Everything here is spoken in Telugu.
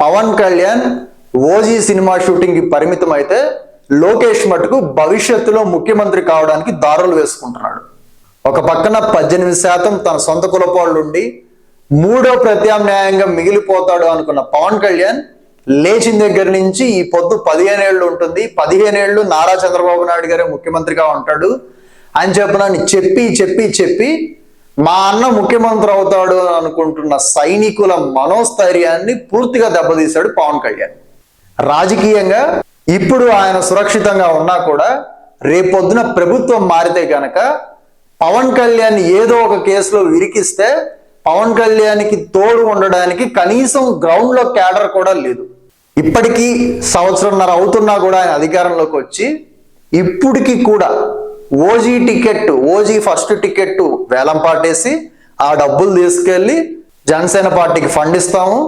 పవన్ కళ్యాణ్ ఓజీ సినిమా షూటింగ్కి పరిమితం అయితే లోకేష్ మటుకు భవిష్యత్తులో ముఖ్యమంత్రి కావడానికి దారులు వేసుకుంటున్నాడు. ఒక పక్కన పద్దెనిమిది శాతం తన సొంత కులపోళ్ళు ఉండి మూడో ప్రత్యామ్నాయంగా మిగిలిపోతాడు అనుకున్న పవన్ కళ్యాణ్ లేచిన దగ్గర నుంచి ఈ పొద్దు పదిహేను ఏళ్ళు ఉంటుంది. పదిహేను ఏళ్ళు నారా చంద్రబాబు నాయుడు గారే ముఖ్యమంత్రిగా ఉంటాడు. అని చెప్పనని చెప్పి చెప్పి చెప్పి మా అన్న ముఖ్యమంత్రి అవుతాడు అనుకుంటున్న సైనికుల మనోస్థైర్యాన్ని పూర్తిగా దెబ్బతీశాడు పవన్ కళ్యాణ్. రాజకీయంగా ఇప్పుడు ఆయన సురక్షితంగా ఉన్నా కూడా రేపొద్దున ప్రభుత్వం మారితే గనక పవన్ కళ్యాణ్ ఏదో ఒక కేసులో విరికిస్తే పవన్ కళ్యాణ్కి తోడు ఉండడానికి కనీసం గ్రౌండ్లో క్యాడర్ కూడా లేదు. ఇప్పటికీ సంవత్సరంన్నర అవుతున్నా కూడా ఆయన అధికారంలోకి వచ్చి ఇప్పటికీ కూడా OG ticket OG first ticket వేలం పాటేసి ఆ డబ్బులు తీసుకెళ్ళి జనసేన పార్టీకి ఫండ్ ఇస్తాము.